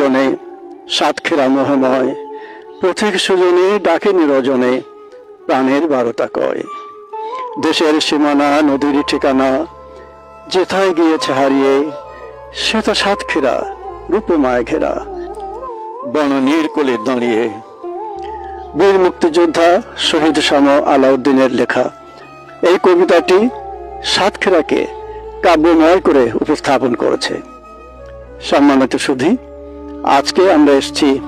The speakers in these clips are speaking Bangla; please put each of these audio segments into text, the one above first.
কুজনে সাতক্ষীরা মোহময়। পথিক সুজনে, ডাকে নিরজনে, প্রাণের বারোটা কয়। দেশের সীমানা, নদীর ঠিকানা, যেথায় গিয়েছে হারিয়ে, সে তো সাতক্ষীরা রূপে মায় ঘেরা। বনানীর কোলে দাঁড়িয়ে, বীর মুক্তিযোদ্ধা শহীদ শাম আলাউদ্দিনের লেখা। এই কবিতাটি সাতক্ষীরাকে কাব্যময় করে উপস্থাপন করেছে। সম্মানিত সুধী আজকে আমরা এসেছি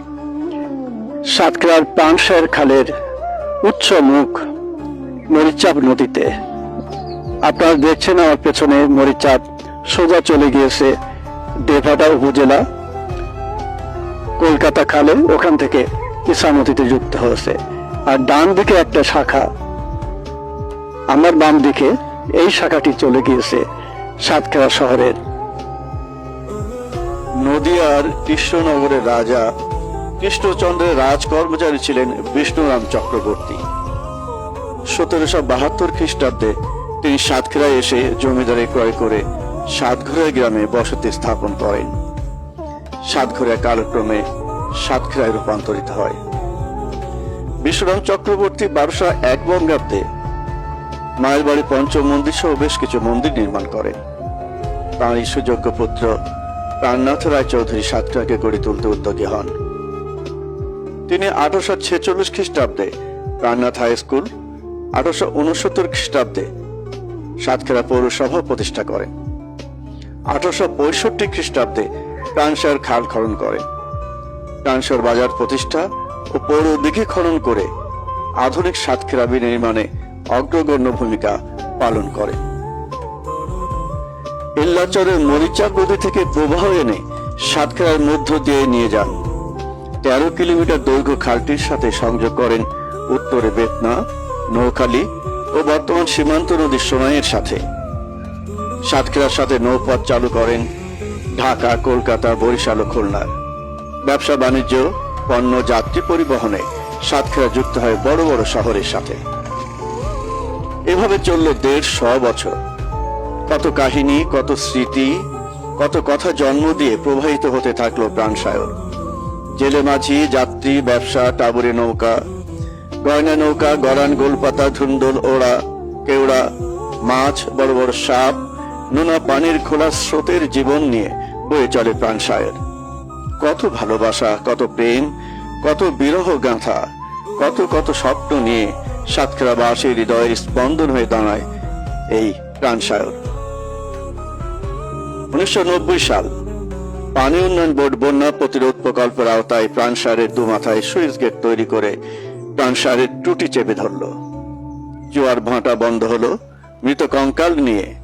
সাতক্ষীরার পানশায়ের খালের উচ্চ মুখ মরিচাপ নদীতে। আপনারা দেখছেন আমার পেছনে মরিচাপ সোজা চলে গিয়েছে দেভাটা উপজেলা, কলকাতা খালে। ওখান থেকে ইসামতিতে যুক্ত হয়েছে। আর ডান দিকে একটা শাখা, আমার বাম দিকে এই শাখাটি চলে গিয়েছে সাতক্ষীরা শহরের নদিয়ার কৃষ্ণনগরের রাজা কৃষ্ণচন্দ্রের রাজ কর্মচারী ছিলেন বিষ্ণুরাম চক্রবর্তী। সতেরোশো বাহাত্তর খ্রিস্টাব্দে তিনি সাতক্ষীরায় এসে জমিদারি ক্রয় করে সাতঘরা গ্রামে বসতি স্থাপন করেন। সাতঘরা কালক্রমে সাতক্ষীরায় রূপান্তরিত হয়। বিশ্বরাম চক্রবর্তী বারোশো এক বঙ্গাব্দে মায়ের বাড়ি পঞ্চম মন্দির সহ বেশ কিছু মন্দির নির্মাণ করেন। তাঁরই সুযোগ্য পুত্র প্রাণনাথ রায় চৌধুরী সাতক্ষীরাকে গড়ে তুলতে উদ্যোগী হন। তিনি আঠারোশো ছেচল্লিশ খ্রিস্টাব্দে প্রাণনাথ হাই স্কুল, আঠারোশো উনসত্তর খ্রিস্টাব্দে সাতক্ষীরা পৌরসভা প্রতিষ্ঠা করেন। আঠারোশো পঁয়ষট্টি খ্রিস্টাব্দে প্রাণসার খাল খনন করেন। প্রাণসার বাজার প্রতিষ্ঠা ও পৌর দিঘি খনন করে আধুনিক সাতক্ষীরা বিনির্মাণে অগ্রগণ্য ভূমিকা পালন করে ইল্লাচরের মরিচা নদী থেকে প্রবাহ এনে সাতক্ষীরার মধ্য দিয়ে নিয়ে যান। তেরো কিলোমিটার দৈর্ঘ্য খালটির সাথে সংযোগ করেন উত্তরে বেতনা, নৌখালী ও বর্তমান সীমান্ত নদীর সোনাইয়ের সাথে। সাতক্ষীরার সাথে নৌপথ চালু করেন ঢাকা, কলকাতা, বরিশাল ও খুলনার ব্যবসা বাণিজ্য, পণ্য, যাত্রী পরিবহনে সাতক্ষীরা যুক্ত হয় বড় বড় শহরের সাথে। এভাবে চলল দেড় শ বছর। কত কাহিনী, কত স্মৃতি, কত কথা জন্ম দিয়ে প্রবাহিত হতে থাকল প্রাণসায়র। জেলে মাঝি, যাত্রী, ব্যবসা, টাবুরে নৌকা, গয়না নৌকা গড়ান গোলপাতা, ধুন্দল, ওড়া, কেওড়া, মাছ, বড় বড় সাপ, নোনা পানির খোলা স্রোতের জীবন নিয়ে বয়ে চলে প্রাণসায়ের। কত ভালোবাসা, কত প্রেম, কত বিরহ গাঁথা, কত কত স্বপ্ন নিয়ে সাতক্ষীরাবাসীর হৃদয়ের স্পন্দন হয়ে দাঁড়ায় এই প্রাণসায়র। উনিশশো নব্বই সাল পানি উন্নয়ন বোর্ড বন্যা প্রতিরোধ প্রকল্পের আওতায় প্রাণসারের দুমাথায় সুইচ গেট তৈরি করে প্রাণসারের টুটি চেপে ধরল। জোয়ার ভাঁটা বন্ধ হলো, মৃত কঙ্কাল নিয়ে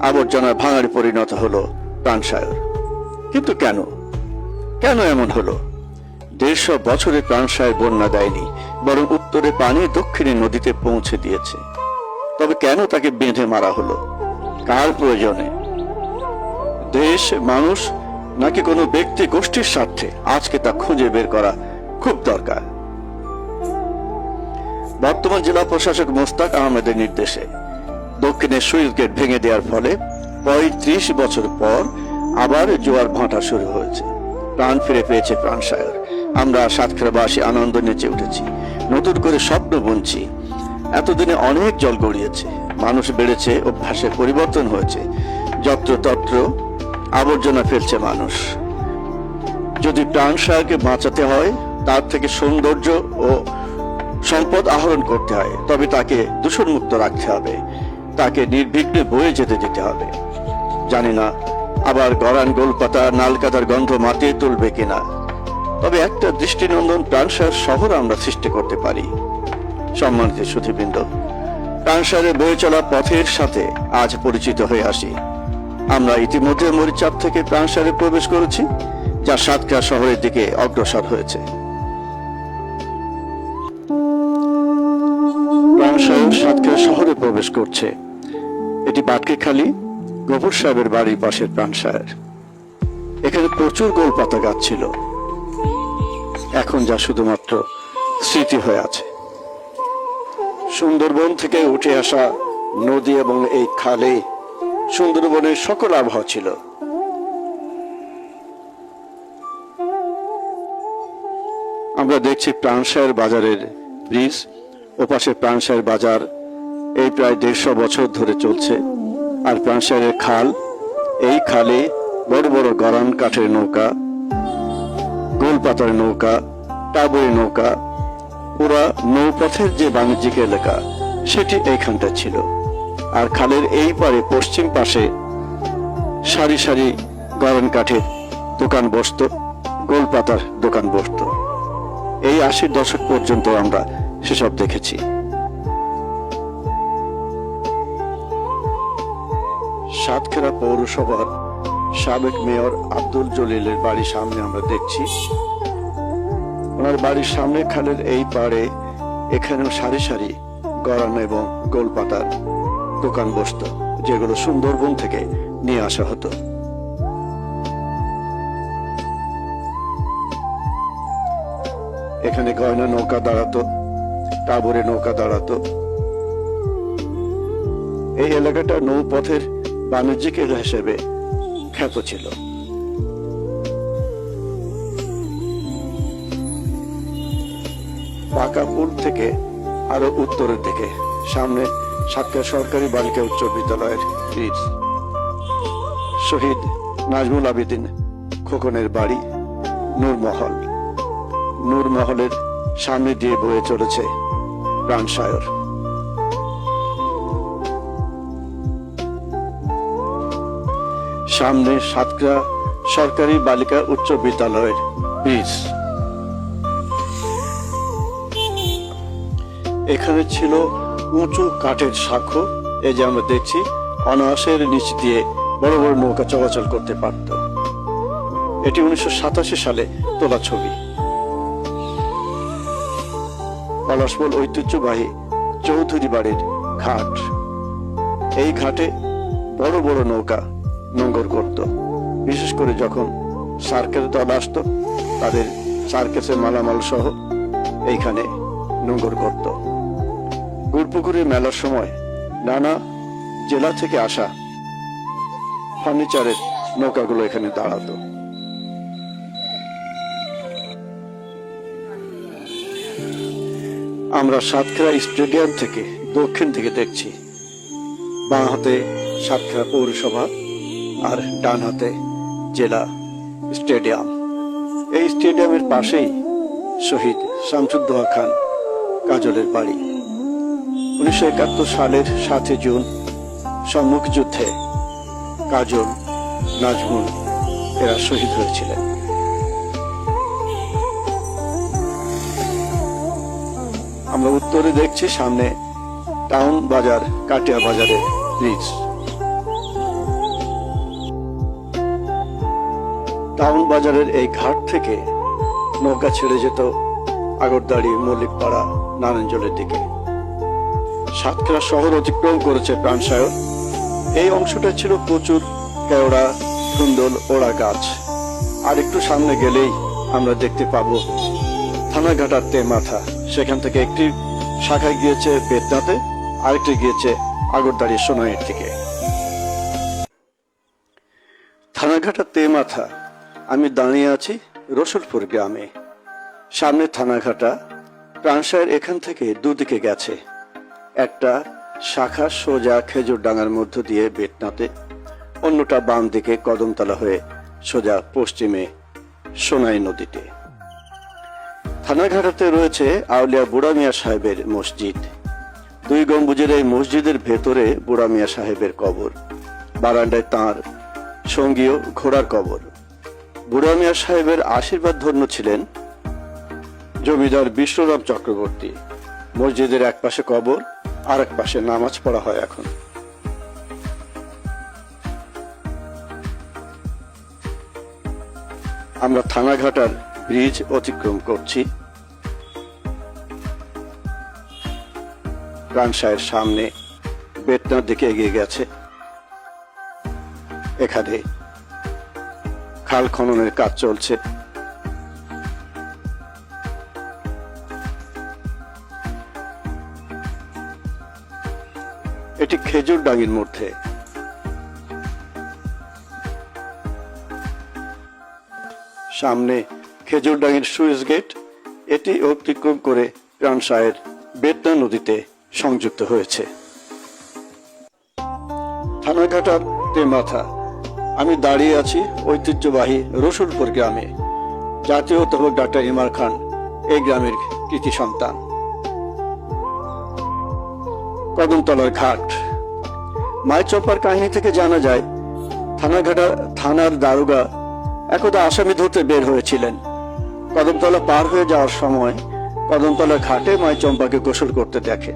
আবর্জনা ভাঙার পরিণত হলো প্রাণসায়র কিন্তু কেন? কেন এমন হলো? দেড়শো বছরে প্রাণসায় বন্যা দেয়নি, বরং উত্তরে পানি দক্ষিণে নদীতে পৌঁছে দিয়েছে। তবে কেন তাকে বেঁধে মারা হলো? কার প্রয়োজনে? দেশ, মানুষ, নাকি কোনো ব্যক্তি গোষ্ঠীর স্বার্থে? আজকে তা খুঁজে বের করা খুব দরকার। বর্তমান জেলা প্রশাসক মোস্তাক আহমেদের নির্দেশে দক্ষিণে সুইচ গেট ভেঙে দেওয়ার ফলে পঁয়ত্রিশ বছর পর আবার জোয়ার ভাঁটা শুরু হয়েছে। প্রাণ ফিরে পেয়েছে প্রাণসায়র আমরা সাতক্ষীরাবাসী আনন্দ নেচে উঠেছি। নতুন করে স্বপ্ন বুনছি। এতদিনে অনেক জল গড়িয়েছে। মানুষ বেড়েছে, অভ্যাসের পরিবর্তন হয়েছে। যত্রতত্র আবর্জনা ফেলছে মানুষ। যদি প্রাণসায়কে বাঁচাতে হয়, তার থেকে সৌন্দর্য ও সম্পদ আহরণ করতে হয়, তবে তাকে দূষণমুক্ত রাখতে হবে। তাকে নির্বিঘ্নে বয়ে যেতে দিতে হবে। জানি না, আবার গরান গোলপাতা নালকাতার গন্ধ মাতিয়ে তুলবে কিনা। তবে একটা দৃষ্টিনন্দন প্রাণসার শহর আমরা সৃষ্টি করতে পারি। সম্মানিত সুধীবৃন্দ প্রাণসারে বয়ে চলা পথের সাথে আজ পরিচিত হয়ে আসি। আমরা ইতিমধ্যে মরিচাপ থেকে প্রাণসারে প্রবেশ করেছি, যা সাতক্ষীরা শহরের দিকে অগ্রসর হয়েছে। সাতক্ষীরা শহরে প্রবেশ করছে। এটি বাটকেখালী গোবর সাহেবের বাড়ির পাশের প্রাণসায়ের এখানে প্রচুর গোলপাতা গাছ ছিল। এখন যা শুধুমাত্র স্মৃতি হয়ে আছে। সুন্দরবন থেকে উঠে আসা নদী এবং এই খালে সুন্দরবনের সকল আবহাওয়া ছিল। আমরা দেখছি প্রাণসায়ের বাজারের ব্রিজ। ওপাশে প্রাণসায়ের বাজার, এই প্রায় দেড়শো বছর ধরে চলছে। আর প্রাণসায়ের খাল, এই খালে বড় বড় গরান কাঠের নৌকা, গোল পাতার নৌকা টাবুরি নৌকা পুরা নৌপথের যে বাণিজ্যিক এলাকা, সেটি এইখানটা ছিল। আর খালের এই পারে পশ্চিম পাশে সারি সারি গরম কাঠের দোকান বসত গোলপাতার দোকান বসত। এই আশির দশক পর্যন্ত আমরা সেসব দেখেছি। সাতক্ষীরা পৌরসভার সাবেক মেয়র আব্দুল জলিলের বাড়ির সামনে আমরা দেখছি। ওনার বাড়ির সামনে খালের এই পাড়ে এখানেও সারি সারি গড়ানো এবং গোলপাতার দোকান বসতো, যেগুলো সুন্দরবন থেকে নিয়ে আসা হতো। এখানে গয়না নৌকা দাঁড়াতো, টাবরে নৌকা দাঁড়াতো। এই এলাকাটা নৌপথের বাণিজ্যিক হিসেবে খ্যাত ছিল। পাকাপুর থেকে আরও উত্তরের দিকে, সামনে সাতক্ষীরা সরকারি বালিকা উচ্চ বিদ্যালয়ের ব্রিজ শহীদ নাজমুল আবেদিন খোকনের বাড়ি নূরমহল নূরমহলের সামনে দিয়ে বয়ে চলেছে প্রাণসায়র সামনে সাতক্ষীরা সরকারি বালিকা উচ্চ বিদ্যালয়ের ব্রিজ এখানে ছিল উঁচু কাঠের সাক্ষ্য, এই যে আমরা দেখছি, অনায়াসের নিচ দিয়ে বড় বড় নৌকা চলাচল করতে পারত। এটি উনিশশো সাতাশি সালে তোলা ছবি। পলাশবল ঐতিহ্যবাহী চৌধুরী বাড়ির ঘাট। এই ঘাটে বড় বড় নৌকা নোঙ্গর করত। বিশেষ করে যখন সার্কের দল আসতো, তাদের সার্কেসের মালামাল সহ এইখানে নোঙ্গর করত। গুড়পুকুরের মেলার সময় নানা জেলা থেকে আসা ফার্নিচারের নৌকাগুলো এখানে দাঁড়াতো। আমরা সাতক্ষীরা স্টেডিয়াম থেকে দক্ষিণ থেকে দেখছি। বাঁ হাতে সাতক্ষীরা পৌরসভা আর ডান হাতে জেলা স্টেডিয়াম। এই স্টেডিয়ামের পাশেই শহীদ শামসুদ্দোহা খান কাজলের বাড়ি। উনিশশো একাত্তর সালের সাতই জুন, সম্মুখ যুদ্ধে কাজল নাজমুল এরা শহীদ হয়েছিলেন। আমরা উত্তরে দেখছি সামনে টাউন বাজার, কাটিয়া বাজারে ব্রিজ। টাউন বাজারের এই ঘাট থেকে নৌকা ছেড়ে যেত আগরদাড়ি, মল্লিকপাড়া, নারায়ণজলের দিকে। সাতক্ষীরা শহর অতিক্রম করেছে প্রাণসায়র এই অংশটা ছিল প্রচুর কেওড়া সুন্দর ওড়া গাছ। আর একটু সামনে গেলেই আমরা দেখতে পাবো থানাঘাটার তে মাথা সেখান থেকে একটি শাখায় গিয়েছে বেদনাতে, আরেকটি গিয়েছে আগরদাড়ি সোনাইয়ের দিকে। থানাঘাটার তে মাথা আমি দাঁড়িয়ে আছি রসুলপুর গ্রামে। সামনে থানাঘাটা, প্রাণসায়ের এখান থেকে দুদিকে গেছে। একটা শাখা সোজা খেজুর ডাঙার মধ্য দিয়ে বেতনাতে অন্যটা বাম দিকে কদমতলা হয়ে সোজা পশ্চিমে সোনাই নদীতে। থানাঘাটাতে রয়েছে আউলিয়া বুড়া মিয়া সাহেবের মসজিদ। দুই গম্বুজের এই মসজিদের ভেতরে বুড়া মিয়া সাহেবের কবর। বারান্দায় তাঁর সঙ্গীয় ঘোড়ার কবর। বুড়া মিয়া সাহেবের আশীর্বাদ ধন্য ছিলেন জমিদার বিশ্বরাম চক্রবর্তী। মসজিদের এক পাশে কবর আর এক পাশে নামাজ পড়া হয় এখন। আমরা থানাঘাটার ব্রিজ অতিক্রম করছি। প্রাণসায়ের সামনে বেতনার দিকে এগিয়ে গেছে। এখানে খাল খননের কাজ চলছে। এটি খেজুর ডাঙির মধ্যে সামনে খেজুর ডাঙির সুইচ গেট, এটি অতিক্রম করে প্রাণসায়ের বেতনা নদীতে সংযুক্ত হয়েছে। থানাঘাটার তেমাথা। আমি দাঁড়িয়ে আছি ঐতিহ্যবাহী রসুলপুর গ্রামে। জাতীয় অধ্যাপক ডাক্তার ইমার খান, এই গ্রামের কৃতি সন্তান। কদমতলার ঘাট। মাইচম্পার কাহিনী থেকে জানা যায় থানাঘাটা থানার দারোগা একদা আসামি ধরতে বের হয়েছিলেন। কদমতলা পার হয়ে যাওয়ার সময় কদমতলার ঘাটে মাই চম্পাকে গোসল করতে দেখে।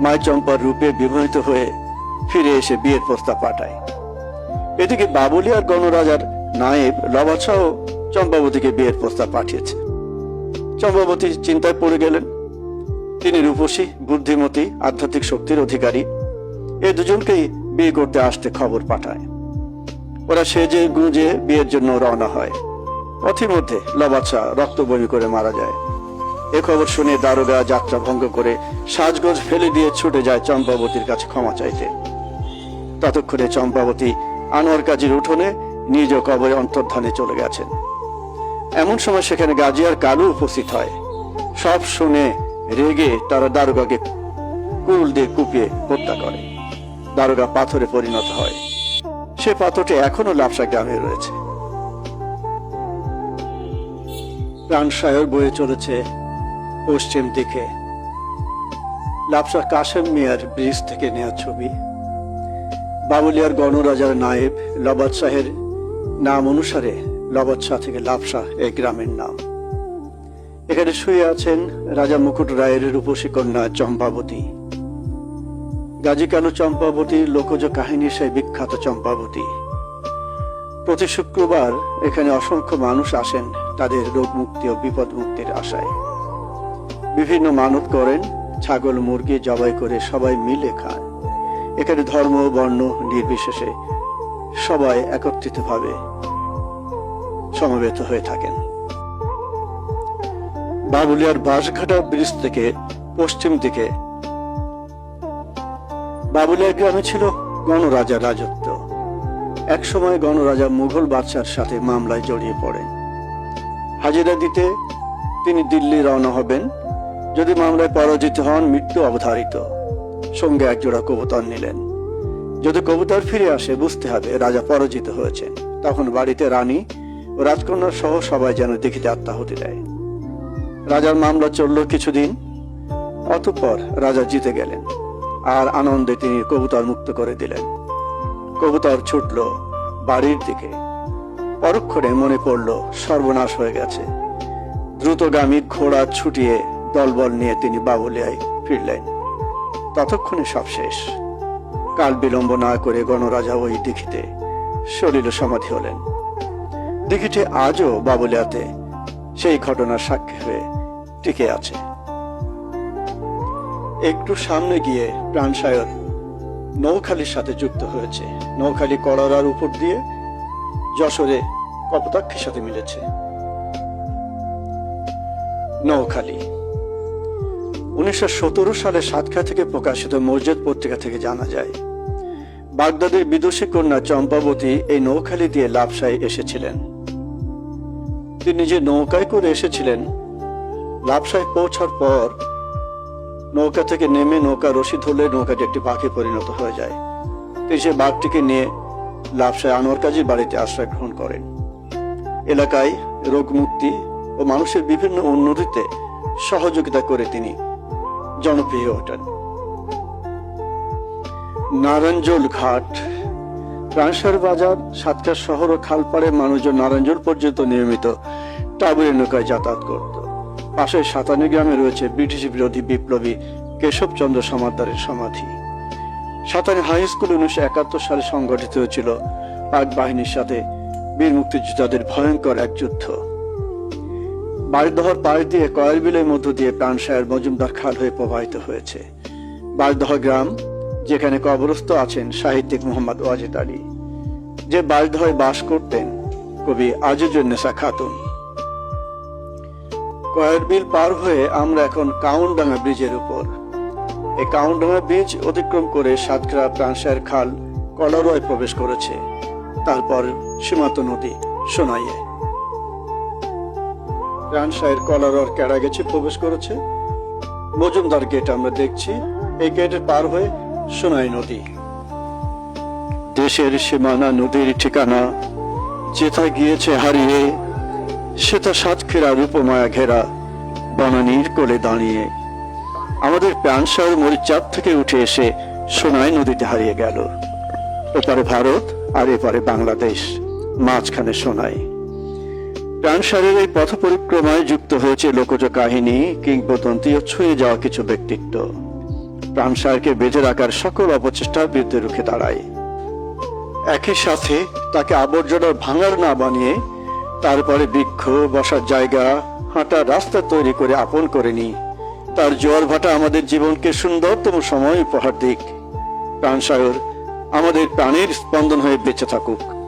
মাই চম্পার রূপে বিবাহিত হয়ে ফিরে এসে বিয়ের প্রস্তাব পাঠায়। এদিকে বাবুলিয়ার গণরাজার নায়েব লবাছাও চম্পাবতীকে বিয়ের প্রস্তাব পাঠিয়েছে। চম্পাবতী চিন্তায় পড়ে গেলেন। তিনি রূপসী, বুদ্ধিমতী, আধ্যাত্মিক শক্তির অধিকারী। এ দুজনকেই বিয়ে করতে আসতে খবর পাঠায়। ওরা সেজে গুঁজে বিয়ের জন্য রওনা হয়। পথের মধ্যে লবাছা রক্ত বমি করে মারা যায়। এ খবর শুনে দারোগা যাত্রা ভঙ্গ করে সাজগোজ ফেলে দিয়ে ছুটে যায় চম্পাবতীর কাছে ক্ষমা চাইতে। ততক্ষণে চম্পাবতী আনোয়ার কাজীর উঠোনে নিজ কবরে অন্তর্ধানে চলে গেছেন। এমন সময় সেখানে গাজিয়ার কালু উপস্থিত হয়। সব শুনে রেগে তারা দারোগাকে কুল দিয়ে কুপিয়ে হত্যা করে। দারোগা পাথরে পরিণত হয়। সে পাথরটি এখনও লাপসা গ্রামে রয়েছে। প্রাণসায়র বয়ে চলেছে পশ্চিম দিকে। লাপসা কাশেম মিয়ার ব্রিজ থেকে নেওয়া ছবি। বাবুলিয়ার গণরাজার নায়েব লবাদ শাহের নাম অনুসারে লবাদ শাহ থেকে লাপসা এই গ্রামের নাম। এখানে শুয়ে আছেন রাজা মুকুট রায়ের রূপসী কন্যা চম্পাবতী। গাজী কানু চম্পাবতীর লোকজ কাহিনীর সেই বিখ্যাত চম্পাবতী। প্রতি শুক্রবার এখানে অসংখ্য মানুষ আসেন তাদের রোগ মুক্তি ও বিপদ মুক্তির আশায়। বিভিন্ন মানত করেন, ছাগল, মুরগি জবাই করে সবাই মিলে খান। এখানে ধর্ম, বর্ণ, নির্বিশেষে সবাই একত্রিতভাবে সমবেত হয়ে থাকেন। বাবুলিয়ার বাঁশঘাটা ব্রিজ থেকে পশ্চিম দিকে। বাবুলিয়া গ্রামে ছিল গণরাজা রাজত্ব। একসময় গণরাজা মুঘল বাদশার সাথে মামলায় জড়িয়ে পড়েন। হাজিরা দিতে তিনি দিল্লি রওনা হবেন, যদি মামলায় পরাজিত হন, মৃত্যু অবধারিত। সঙ্গে একজোড়া কবুতর নিলেন। যদি কবুতর ফিরে আসে, বুঝতে হবে রাজা পরাজিত হয়েছেন। তখন বাড়িতে রানী ও রাজকন্যা সহ সবাই যেন দেখিতে আত্মাহুতি দেয়। রাজার মামলা চলল কিছুদিন, অতঃপর রাজা জিতে গেলেন, আর আনন্দে তিনি কবুতর মুক্ত করে দিলেন। কবুতর ছুটল বাড়ির দিকে। পরক্ষণে মনে পড়ল সর্বনাশ হয়ে গেছে। দ্রুতগামী ঘোড়া ছুটিয়ে দলবল নিয়ে তিনি বাবুলিয়ায় ফিরলেন। ততক্ষণে সব শেষ। কাল বিলম্ব না করে গণরাজা ওই দিঘিতে সলিল সমাধি হলেন। দিঘিটি আজও বাবুলিয়াতে সেই ঘটনার সাক্ষী হয়ে টিকে আছে। একটু সামনে গিয়ে প্রাণসায়র নৌখালির সাথে যুক্ত হয়েছে। নৌখালি কড়ার উপর দিয়ে যশোরে কপোতাক্ষের সাথে মিলেছে। নৌখালী। উনিশশো সতেরো সালে সাতক্ষা থেকে প্রকাশিত মসজিদ পত্রিকা থেকে জানা যায়, বাগদাদের বিদুষী কন্যা চম্পাবতী এই নৌখালি দিয়ে লাপসায় এসেছিলেন। তিনি যে নৌকায় করে এসেছিলেন লাপসায় পৌঁছার পর নৌকা থেকে নেমে নৌকা রশি ধরলে নৌকাটি একটি বাঘে পরিণত হয়ে যায়। তিনি সে বাঘটিকে নিয়ে লাপসায় আনোয়ার কাজীর বাড়িতে আশ্রয় গ্রহণ করেন। এলাকায় রোগ মুক্তি ও মানুষের বিভিন্ন উন্নতিতে সহযোগিতা করে তিনি জনপ্রিয় ওঠেন। নারায়ণজল ঘাট, প্রাণসার বাজার, সাতক্ষীরা শহর ও খালপাড়ে মানুষজন নারায়ণজল পর্যন্ত নিয়মিত টাবুরের নৌকায় যাতায়াত করত। পাশে সাতানি গ্রামে রয়েছে ব্রিটিশ বিরোধী বিপ্লবী কেশবচন্দ্র সমাদ্দারের সমাধি। সাতানি হাই স্কুল উনিশশো একাত্তর সালে সংগঠিত হয়েছিল। পাক বাহিনীর সাথে বীর মুক্তিযোদ্ধাদের ভয়ঙ্কর এক যুদ্ধ। বাড়িদহর পাশ দিয়ে কয়ের বিলের মধ্য দিয়ে প্রাণসায়ের মজুমদার খাল হয়ে প্রবাহিত হয়েছে। বাড়িদহ গ্রাম, যেখানে কবরস্থ আছেন সাহিত্যিক মোহাম্মদ ওয়াজিদ আলী। যে বাড়িদহে বাস করতেন কবি আজিজুন্নেসা খাতুন। কয়ের বিল পার হয়ে আমরা এখন কাউন্ডাঙ্গা ব্রিজের উপর। এই কাউন্ডাঙ্গা ব্রিজ অতিক্রম করে সাতক্ষীরা প্রাণসায়ের খাল কলারয় প্রবেশ করেছে। তারপর সীমান্ত নদী সোনাইয়ে। রানসাহের কলারর কেড়া গেছে প্রবেশ করেছে। মজুমদার গেট আমরা দেখছি। এই গেটের পার হয়ে সোনাই নদী। দেশের সীমানা নদীর ঠিকানা যেথা গিয়েছে হারিয়ে সেটা সাতক্ষীরার উপমায়া ঘেরা, বনানীর কোলে দাঁড়িয়ে। আমাদের প্যানসার মরিচাপ থেকে উঠে এসে সোনাই নদীতে হারিয়ে গেল। ওপারে ভারত আর এপারে বাংলাদেশ, মাঝখানে সোনাই। প্রাণসারের এই পথ পরিক্রমায় যুক্ত হয়েছে লোকজ কাহিনী, কিংবদন্তি ও ছুঁয়ে যাওয়া কিছু ব্যক্তিত্ব। প্রাণসারকে বেঁধে রাখার সকল অপচেষ্টার বিরুদ্ধে রুখে দাঁড়ায়। একই সাথে তাকে আবর্জনার ভাঙার না বানিয়ে তারপরে বৃক্ষ, বসার জায়গা হাঁটার রাস্তা তৈরি করে আপন করে নি তার জোয়ার ভাটা আমাদের জীবনকে সুন্দরতম সময় উপহার দিক। প্রাণ সাগর আমাদের প্রাণের স্পন্দন হয়ে বেঁচে থাকুক।